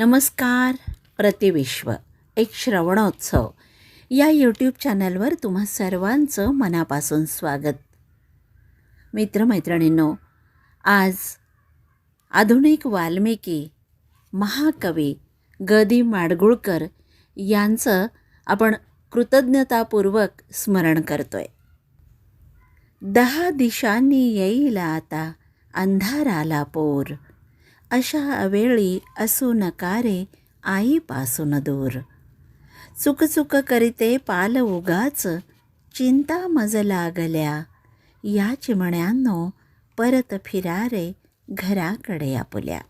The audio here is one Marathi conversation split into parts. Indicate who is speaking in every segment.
Speaker 1: नमस्कार प्रतिविश्व एक श्रवणोत्सव. या यूट्यूब चॅनलवर तुम्हा सर्वांचं मनापासून स्वागत. मित्रमैत्रिणींनो आज आधुनिक वाल्मिकी महाकवी ग दी माडगुळकर यांचं आपण कृतज्ञतापूर्वक स्मरण करतोय. दहा दिशांनी येईल आता अंधाराला पोर. अशा अवेळी असू नकारे आईपासून दूर. चुकचुक करीते पाल उगाच चिंता मज लागल्या. या चिमण्यांनो परत फिरारे घराकडे आपल्या.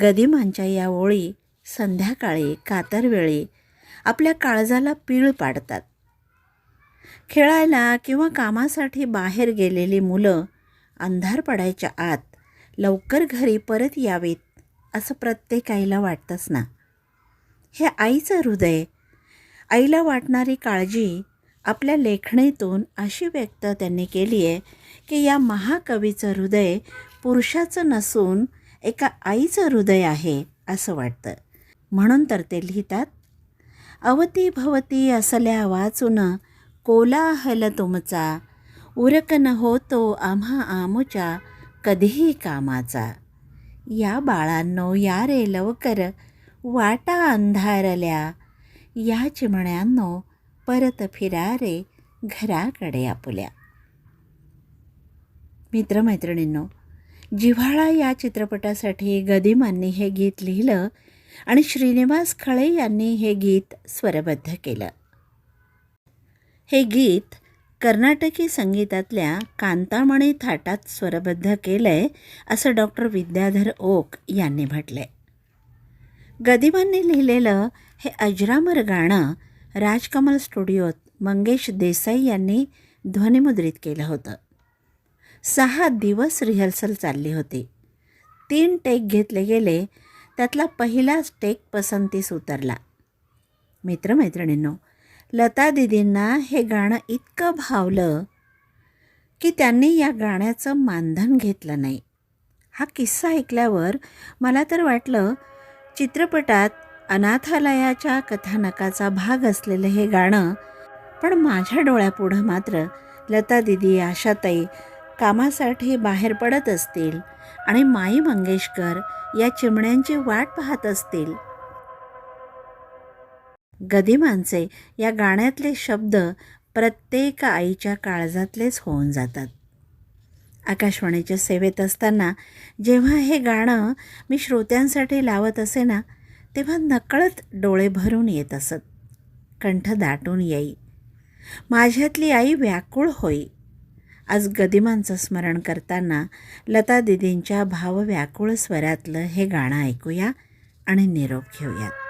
Speaker 1: गदिमांच्या या ओळी संध्याकाळी कातरवेळी आपल्या काळजाला पीळ पाडतात. खेळायला किंवा कामासाठी बाहेर गेलेली मुलं अंधार पडायच्या आत लवकर घरी परत यावीत असं प्रत्येक आईला वाटतंच ना. हे आईचं हृदय आईला वाटणारी काळजी आपल्या लेखणीतून अशी व्यक्त त्यांनी केली आहे की या महाकवीचं हृदय पुरुषाचं नसून एका आईचं हृदय आहे असं वाटतं. म्हणून तर ते लिहितात अवती भवती असल्या वाचून कोलाहल तुमचा उरक न होतो आम्हा आमुच्या कधीही कामाचा. या बाळांनो या रे लवकर वाटा अंधारल्या. या चिमण्यांनो परत फिरा रे घराकडे आपुल्या. मित्रमैत्रिणींनो जिव्हाळा या चित्रपटासाठी गदिमांनी हे गीत लिहिलं आणि श्रीनिवास खळे यांनी हे गीत स्वरबद्ध केलं. हे गीत कर्नाटकी संगीतातल्या कांतामणी थाटात स्वरबद्ध केलं आहे असं डॉक्टर विद्याधर ओक यांनी म्हटलं आहे गदिमांनी लिहिलेलं हे अजरामर गाणं राजकमल स्टुडिओत मंगेश देसाई यांनी ध्वनिमुद्रित केलं होतं. सहा दिवस रिहर्सल चालली होती. तीन टेक घेतले गेले त्यातला पहिलाच टेक पसंतीस उतरला. मित्रमैत्रिणींनो लता दिदींना हे गाणं इतकं भावलं की त्यांनी या गाण्याचं मानधन घेतलं नाही. हा किस्सा ऐकल्यावर मला तर वाटलं चित्रपटात अनाथालयाच्या कथानकाचा भाग असलेलं हे गाणं पण माझ्या डोळ्यापुढं मात्र लता दिदी आशाताई कामासाठी बाहेर पडत असतील आणि माई मंगेशकर या चिमण्यांची वाट पाहत असतील. गदिमांचे या गाण्यातले शब्द प्रत्येक आईच्या काळजातलेच होऊन जातात. आकाशवाणीच्या सेवेत असताना जेव्हा हे गाणं मी श्रोत्यांसाठी लावत असे ना तेव्हा नकळत डोळे भरून येत असत. कंठ दाटून येई. माझ्यातली आई व्याकुळ होई. आज गदिमांचं स्मरण करताना लता दिदींच्या भावव्याकुळ स्वरातलं हे गाणं ऐकूया आणि निरोप घेऊयात.